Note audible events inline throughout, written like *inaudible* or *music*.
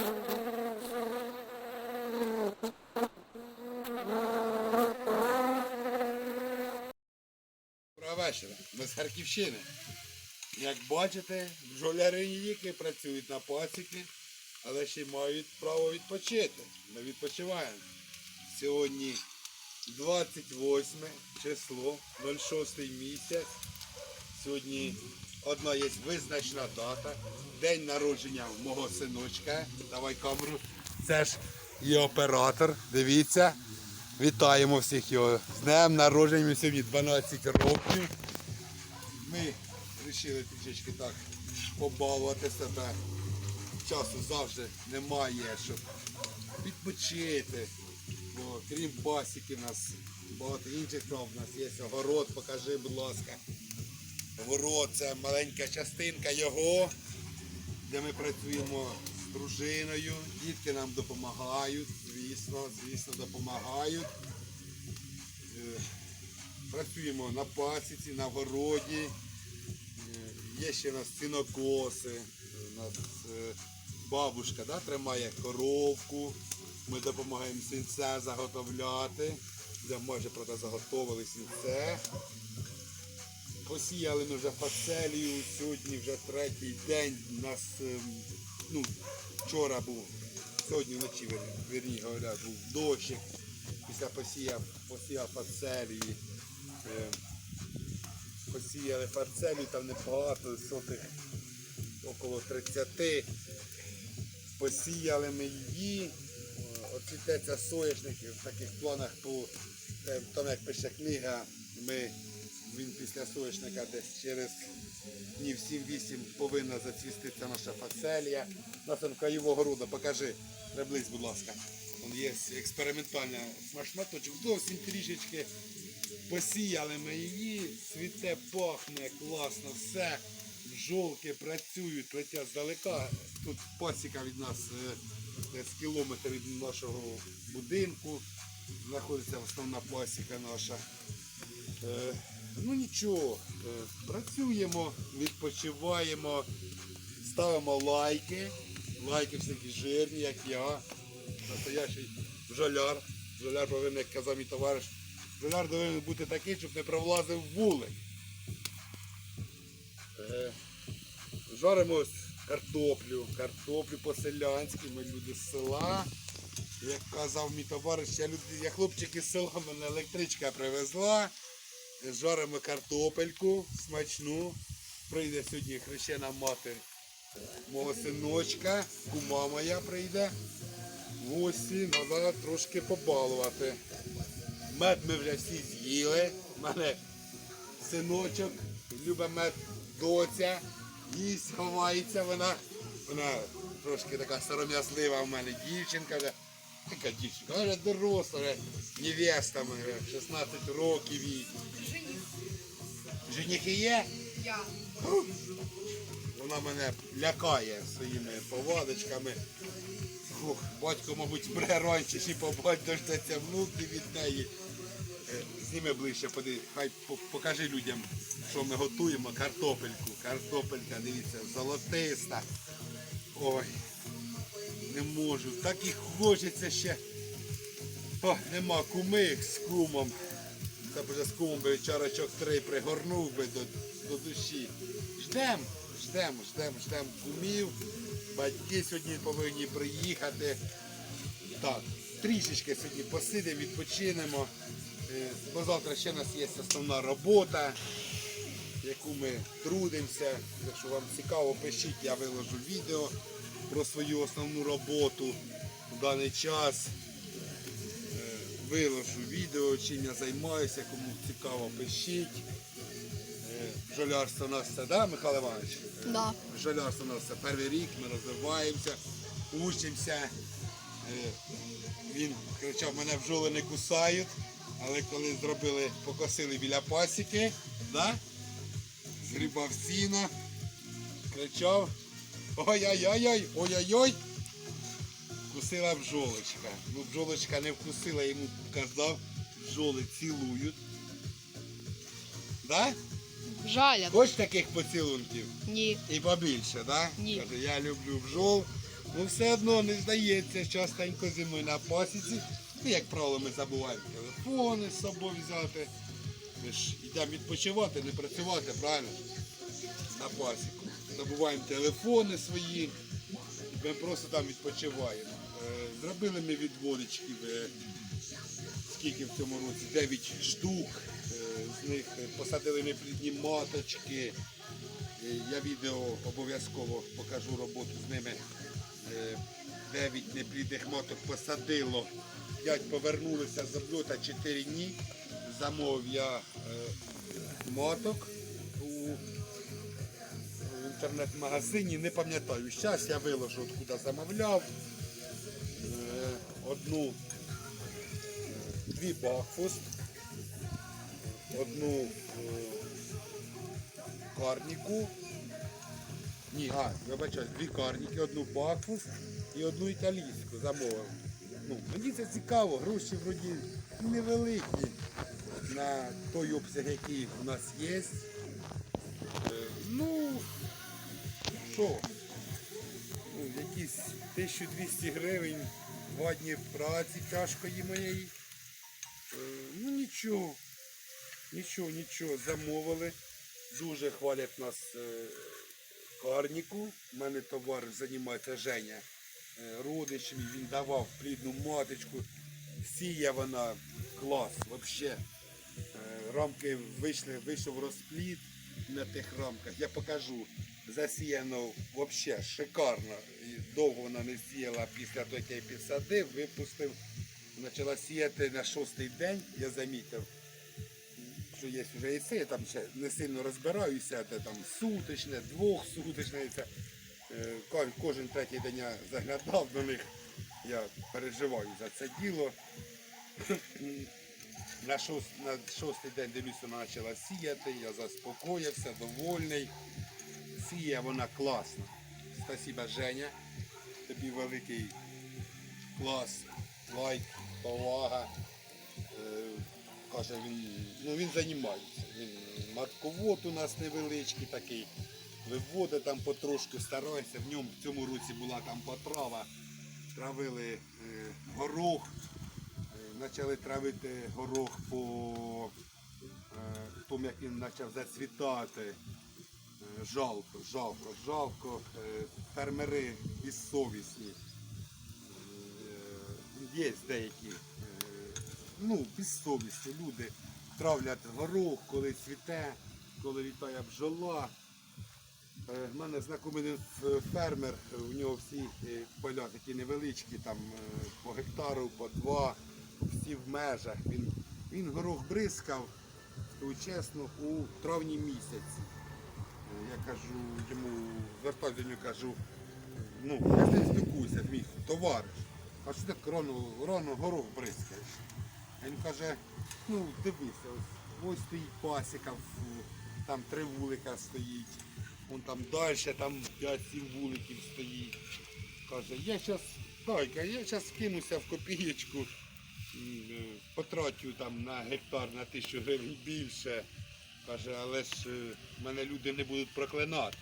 Доброго вечора. Ми з Харківщини. Як бачите, бджоляри не тільки працюють на пасіки, але ще й мають право відпочити. Ми відпочиваємо. Сьогодні 28 число, 06 місяць. Сьогодні одна є визначна дата. День народження мого синочка. Давай камеру. Це ж і оператор. Дивіться. Вітаємо всіх його з днем народження. Йому сьогодні 12 років. Ми вирішили трішечки так побалувати себе. Часу завжди немає, щоб відпочити. Бо крім басики, у нас багато інших справ. У нас є огород, покажи, будь ласка. Город це маленька частинка його, де ми працюємо з дружиною. Дітки нам допомагають, звісно, звісно, допомагають. Е, Працюємо на пасіці, на городі. Е, Є ще у нас сінокоси. У нас е, бабушка да, тримає коровку. Ми допомагаємо сінце заготовляти. Вже майже правда, заготовили сінце. Посіяли ми вже фацелію, сьогодні вже третій день. У нас ем, ну, вчора був, сьогодні вночі, вір- вірні говоря, був дощик. Після посіяв, посіяв фацелії. Е, посіяли фацелію, там небагато, сотих около 30. Посіяли ми її. Оцвітеться соняшник в таких планах е, там, як пише книга, ми він після соняшника десь через днів 7-8 повинна зацвісти ця наша фацелія. У нас там городу, покажи, приблизь, будь ласка. Вон є експериментальна шматочок, зовсім трішечки посіяли ми її, цвіте, пахне, класно, все. Бджолки працюють, летять здалека. Тут пасіка від нас е, десь кілометр від нашого будинку. Знаходиться основна пасіка наша. Ну нічого, е, працюємо, відпочиваємо, ставимо лайки. Лайки всякі жирні, як я. Настоящий бджоляр. Бджоляр повинен, як казав мій товариш, бджоляр повинен бути такий, щоб не провлазив вулик. Е, Жаримо картоплю, картоплю по-селянськи, ми люди з села. Як казав мій товариш, я, люди, я хлопчик із села, мене електричка привезла. Жаримо картопельку смачну. Прийде сьогодні хрещена мати мого синочка, кума моя прийде. Гості треба трошки побалувати. Мед ми вже всі з'їли. У мене синочок, любить мед доця, їсть, ховається вона. Вона трошки така сором'язлива в мене дівчинка. Вже. Така дівчинка, вона вже доросла, вже невеста 16 років їй. Женихи є? Я. Вона мене лякає своїми повадочками. Фух, батько, мабуть, бре раніше, чи побать дождеться внуки від неї. Е, Зніми ближче, поди, хай покажи людям, що ми готуємо. Картопельку. Картопелька, дивіться, золотиста. Ой, не можу. Так і хочеться ще. О, нема куми з кумом. Це б вже чарочок три пригорнув би до, до душі. Ждем, ждем, ждем, ждем кумів. Батьки сьогодні повинні приїхати. Так, трішечки сьогодні посидимо, відпочинемо. Е, Бо завтра ще у нас є основна робота, яку ми трудимося. Якщо вам цікаво, пишіть, я виложу відео про свою основну роботу в даний час. Виложу відео, чим я займаюся, кому цікаво, пишіть. Е, Бджолярство у нас це, да, Михайло Іванович? Да. Бджолярство у нас це перший рік, ми розвиваємося, учимося. Е, Він кричав, мене бджоли не кусають, але коли зробили, покосили біля пасіки, да? згрібав сіно, кричав, ой-ой-ой, ой-ой-ой, вкусила бджолочка. Ну, бджолочка не вкусила, йому казав, бджоли цілують. Да? Жаля. Хоч таких поцілунків? Ні. І побільше, да? Ні. Каже, я люблю бджол, Ну все одно не здається, частенько зимою на пасіці. Ну, як правило, ми забуваємо телефони з собою взяти. Ми ж йдемо відпочивати, не працювати, правильно? На пасіку. Забуваємо телефони свої. Ми просто там відпочиваємо. Е, Зробили ми відводичків, е, скільки в цьому році? 9 штук. Е, З них посадили ми плідні маточки. Я відео обов'язково покажу роботу з ними. Е, Дев'ять неплідних маток посадило. П'ять повернулися з обльота 4 дні. Замовив я е, маток інтернет-магазині, не пам'ятаю. Зараз я виложу, откуда замовляв. Е, Одну, дві бакфуст, одну е, карніку. Ні, а, вибачаю, дві карніки, одну бакфуст і одну італійську замовив. Ну, мені це цікаво, гроші вроді невеликі на той обсяг, який у нас є. Е, Ну, що? Ну, якісь 1200 гривень, два дні праці тяжкої моєї. Е, Ну нічого, нічого, нічого, замовили. Дуже хвалять нас е, карніку. У мене товар займається Женя. Е, Родич він давав плідну маточку. Сіє вона клас, взагалі. Рамки вийшли, вийшов розплід на тих рамках. Я покажу. Засіяно взагалі шикарно. І довго вона не сіяла після того, як я підсадив, випустив. Почала сіяти на шостий день, я замітив, що є вже яйце, я там ще не сильно розбираюся, де там сутичне, двохсутичне яйце. Е, Кожен третій день я заглядав до них. Я переживаю за це діло. На шостий день дивлюся, вона почала сіяти, я заспокоївся, довольний. Сіє вона класна. Спасибо, Женя. Тобі великий клас, лайк, повага. Е, Каже, він, ну він займається. Він матковод у нас невеличкий такий. Виводить там потрошку, старається. В ньому в цьому році була там потрава. Травили е, горох. Е, Почали травити горох по е, тому, як він почав зацвітати. Е, Жалко, жалко, жалко. Е, Фермери безсовісні. Е, Є деякі ну, безсовісні люди травлять горох, коли цвіте, коли літає бджола. В мене знайомий фермер, у нього всі поля такі невеличкі, там по гектару, по два, всі в межах. Він, він горох бризкав, чесно, у травні місяці. Я кажу йому, звертаюся до нього, кажу, ну, я з ним мій товариш. А що так рано, рано горох бризкаєш? А Він каже, ну дивися, ось, ось стоїть пасіка, там три вулика стоїть. Вон там далі, там 5-7 вуликів стоїть. Каже, я зараз, дай-ка, я зараз кинуся в копієчку, е, потрачу там на гектар на тисячу гривень більше. Каже, але ж е, мене люди не будуть проклинати.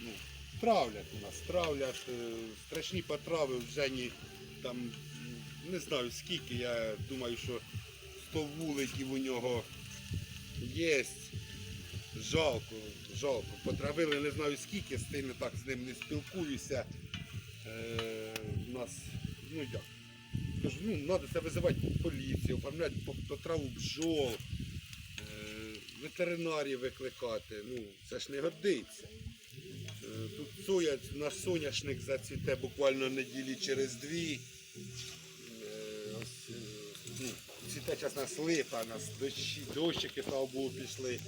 Ну, травлять у нас, травлять, е, страшні потрави в Жені там не знаю скільки, я думаю, що 100 вуликів у нього є. Жалко, жалко. Потравили не знаю скільки, сильно так з ним не спілкуюся. Е, у нас, ну як, кажу, ну треба це визивати поліцію, оформляти по, по траву бджол, е, ветеринарів викликати. Ну, це ж не годиться. Е, Тут соя, наш соняшник зацвіте буквально неділі через дві. Е, Ось, е, ну, цвіте час нас липа, дощі, дощики, слава Богу, пішли.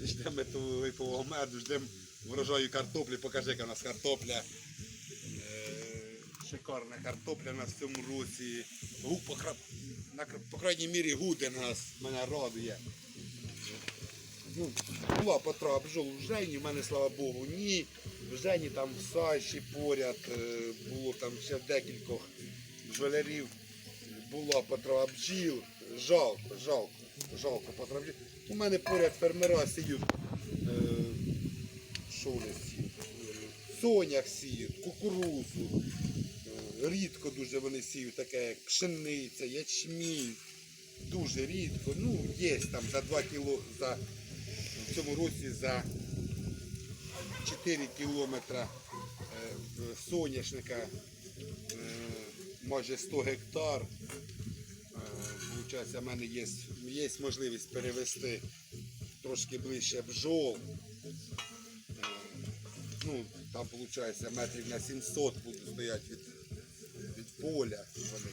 Не ждемо того липового меду, ждемо врожаю картоплі, покажи, яка у нас картопля. Шикарна картопля у нас в цьому році. Гу, по, на, по крайній мірі гуде нас, мене радує. Ну, була потра бджол в Жені, в мене, слава Богу, ні. В Жені там в Саші поряд, е, було там ще декількох бджолярів була потрава бджіл. Жалко, жалко, жалко потрава бджіл. У мене поряд фермера сидять, е, що вони сіють? сонях сіють, кукурузу. Е, Рідко дуже вони сіють, таке як пшениця, ячмінь. Дуже рідко. Ну, є там за 2 кіло, за, в цьому році за 4 кілометра е, соняшника е, майже 100 гектар. Е, Получається, мене є, є можливість перевести трошки ближче бджол. Е, Ну, там виходить метрів на 700 будуть стояти від, від поля вони.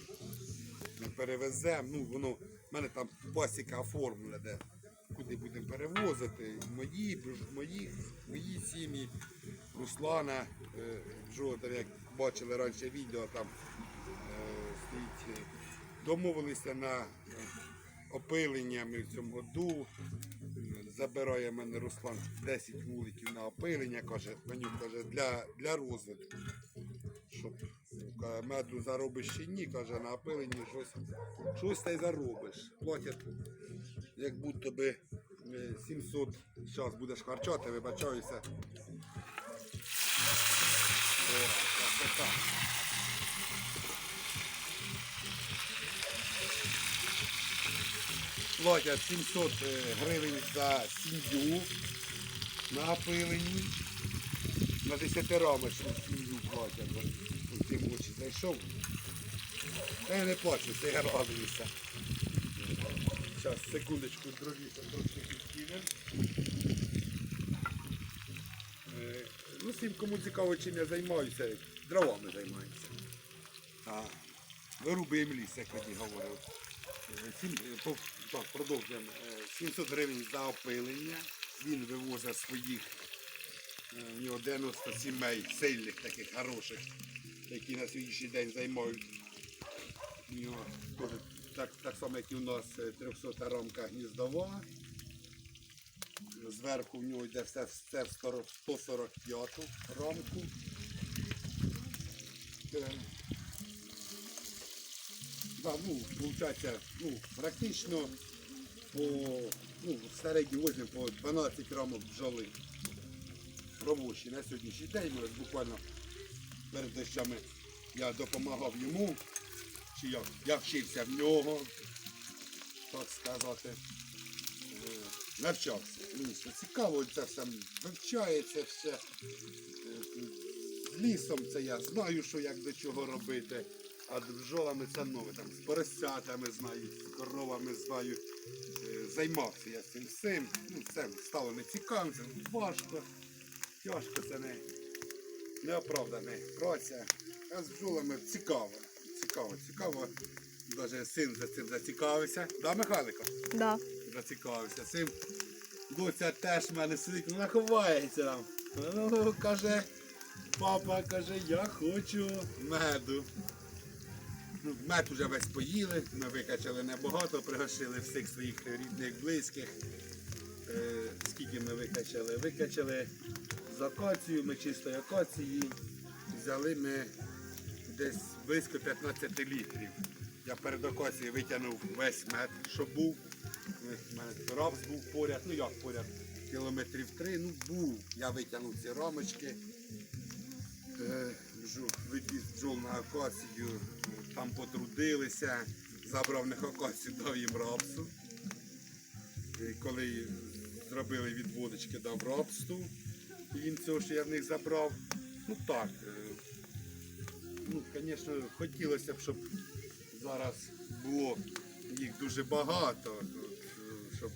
Ми перевеземо, ну воно, в мене там пасіка оформлена, де будемо перевозити. Мої, мої, мої сім'ї, Руслана, е, бджолотар, як бачили раніше відео, там е, стоїть. е, Домовилися на опилення ми в цьому году. Забирає мене Руслан 10 вуликів на опилення, каже, мені каже, для, для розвитку. Щоб каже, меду заробиш чи ні, каже, на опиленні щось, щось та й заробиш. Платять, як будто би е, 700 зараз будеш харчати, вибачаюся. Платять 700 е, гривень за сім'ю на опиленні. На 10 рамочну сім'ю платять. Зайшов. Та я не плачу, це я радуюся. Зараз, секундочку, друзі, трошки підкинемо. Е, Ну, всім, кому цікаво, чим я займаюся, дровами займаюся. А, вирубуємо ліс, як тоді говорив. Е, е, Так, продовжуємо. Е, 700 гривень за опилення. Він вивозить своїх, у нього 90 сімей сильних, таких хороших, які на сьогоднішній день займають. Теж так, так само, як і у нас е, 300 рамка гніздова. Зверху в нього йде все, все в 145 рамку. Е, Да, ну, получается, ну, практично по, ну, в середньому возьмемо по 12 рамок бджоли робочі на сьогоднішній день. Буквально перед дощами я допомагав йому, чи я, я вчився в нього, так сказати, Е, навчався. Мені все цікаво, це все вивчається все. Е, лісом це я знаю, що як до чого робити. А бджолами це нове. Там з поросятами знаю, з коровами знаю. Е, Займався я цим всім. Ну, це стало не цікавим, це важко. Тяжко це не неоправдана праця. А з бджолами цікаво. Цікаво, цікаво. Навіть син за цим зацікавився. Да, Михайлико? Да. зацікавився цим. Доця теж в мене сидить, вона ховається там. Ну, каже, папа каже, я хочу меду. Ну, мед вже весь поїли, ми викачали небагато, пригощили всіх своїх рідних, близьких. Е, скільки ми викачали? Викачали з акацію, ми чистої акації. Взяли ми десь близько 15 літрів. Я перед акацією витягнув весь мед, що був. У мене рапс був поряд, ну як поряд, кілометрів три, ну був. Я витягнув ці рамочки, е, відвіз бджол на акацію, там потрудилися, забрав них акацію, дав їм рапсу. Коли зробили відводочки, дав рапсту, їм цього, що я в них забрав. Ну так. е, Ну, звісно, хотілося б, щоб зараз було їх дуже багато, е, щоб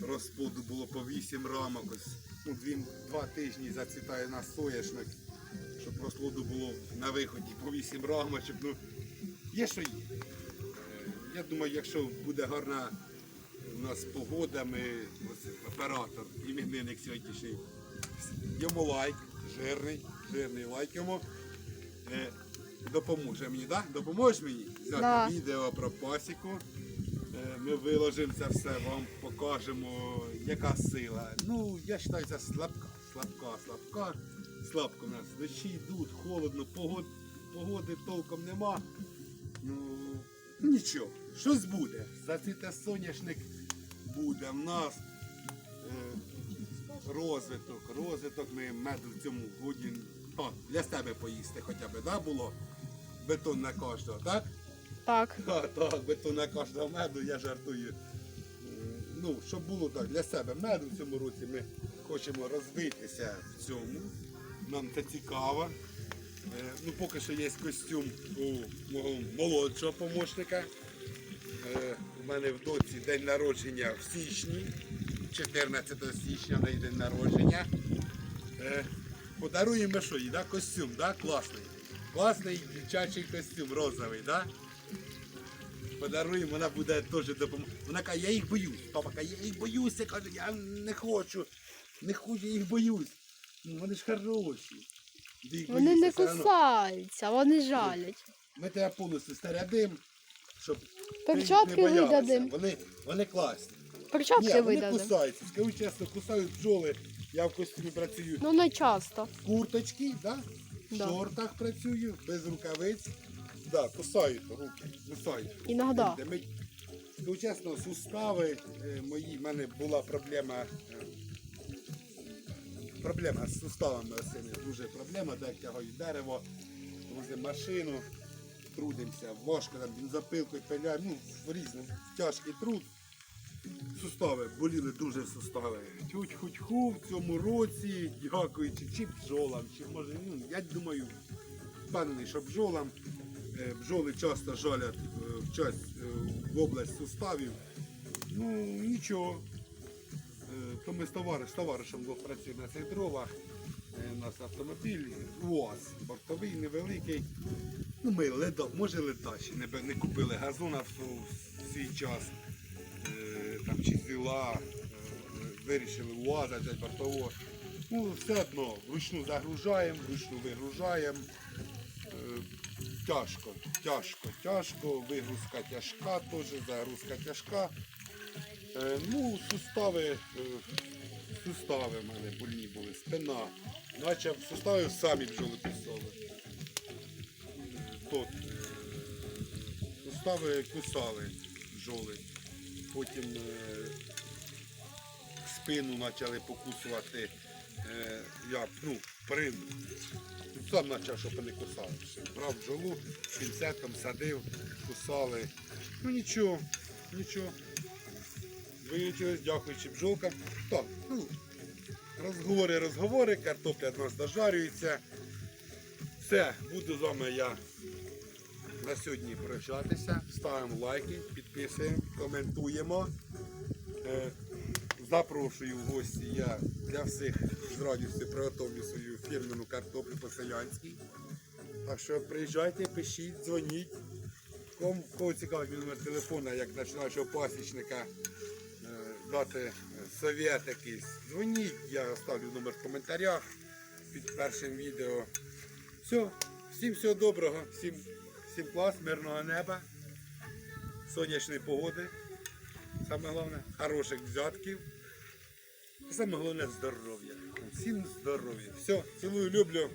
розплоду було по 8 рамок. Ось, ну, два тижні зацвітає на соняшник, щоб розплоду було на виході по 8 рамочок. Ну, є що є. Е, Я думаю, якщо буде гарна у нас погода, ми ось оператор, іменинник сьогоднішній, йому лайк, жирний, жирний лайк йому. Е, допоможе мені, да? Допоможеш мені зняти Да. відео про пасіку. Е, Ми виложимо це все, вам покажемо, яка сила. Ну, я вважаю, це слабка, слабка, слабка. Слабко у нас дощі йдуть, холодно, погод, погоди толком нема. Ну, нічого, щось буде. Зацвіте соняшник буде в нас. Е, розвиток, розвиток. Ми меду в цьому годі О, для себе поїсти хоча б, да, було? Бетон на кожного, так? Так. *laughs* Так, так, бетон на кожного меду, я жартую. Ну, щоб було так, для себе меду в цьому році ми хочемо розвитися в цьому. Нам це цікаво. Е, Ну, поки що є костюм у мого молодшого помощника. Е, У мене в доці день народження в січні. 14 січня неї день народження. Е, Подаруємо що їй, да? костюм, да? класний. Класний дівчачий костюм розовий, да? Подаруємо, вона буде теж допомагати. Вона каже, я їх боюсь. Папа каже, я їх боюся, каже, я не хочу. Не хочу, я їх боюсь. Ну, вони ж хороші. Їх Вони не боїшся, все кусаються, вони жалять. Ми тебе повністю старядим, щоб ти Перчатки не боялася. видадим. Вони, вони класні. Перчатки Ні, вони кусаються. Скажу чесно, кусають бджоли. Я в костюмі працюю Ну не часто. в курточці, да? в Да. шортах працюю, без рукавиць. Да, кусають руки, кусають. Іноді. Де ми- Скажу чесно, сустави е, мої, в мене була проблема. е, Проблема з суставами осени, дуже проблема, так тягаю дерево, возимо машину, трудимося, важко там бензопилкою пиляємо, ну, в різному, тяжкий труд. Сустави, боліли дуже сустави. Тють-хуть-ху в цьому році, дякуючи чи бджолам, чи може, ну, я думаю, впевнений, що бджолам. Е, Бджоли часто жалять е, в часть е, в область суставів. Ну, нічого. То ми з товариш, з товаришем двох працюємо на цих дровах. У нас автомобіль УАЗ, бортовий, невеликий. Ну, ми леда, може леда не, не купили газона в, в свій час. Там чи зіла, е, вирішили УАЗа взяти бортового. Ну, все одно, вручну загружаємо, вручну вигружаємо. Е, Тяжко, тяжко, тяжко, вигрузка тяжка, теж загрузка тяжка. Е, ну, сустави, сустави в мене больні були, спина. Наче сустави самі бджоли кусали. Тут сустави кусали бджоли. Потім е, спину почали покусувати. Е, я, ну, при, сам почав, щоб вони кусали. Брав бджолу, пінцетом садив, кусали. Ну нічого, нічого. Вилічились, дякуючи бджолкам. Так, ну, розговори, розговори, картопля від нас дожарюється. Все, буду з вами я на сьогодні прощатися. Ставимо лайки, підписуємо, коментуємо. Е, Запрошую в гості я для всіх з радістю приготовлю свою фірмену картоплю по-селянській. Так що приїжджайте, пишіть, дзвоніть. Кому кого цікавить номер телефона, як починаючого пасічника, е, дати совет якийсь, дзвоніть, я оставлю номер в коментарях під першим відео. Все, всім всього доброго, всім, всім клас, мирного неба, сонячної погоди. Саме головне, хороших взятків. І саме головне здоров'я. Всім здоров'я. Все, цілую, люблю.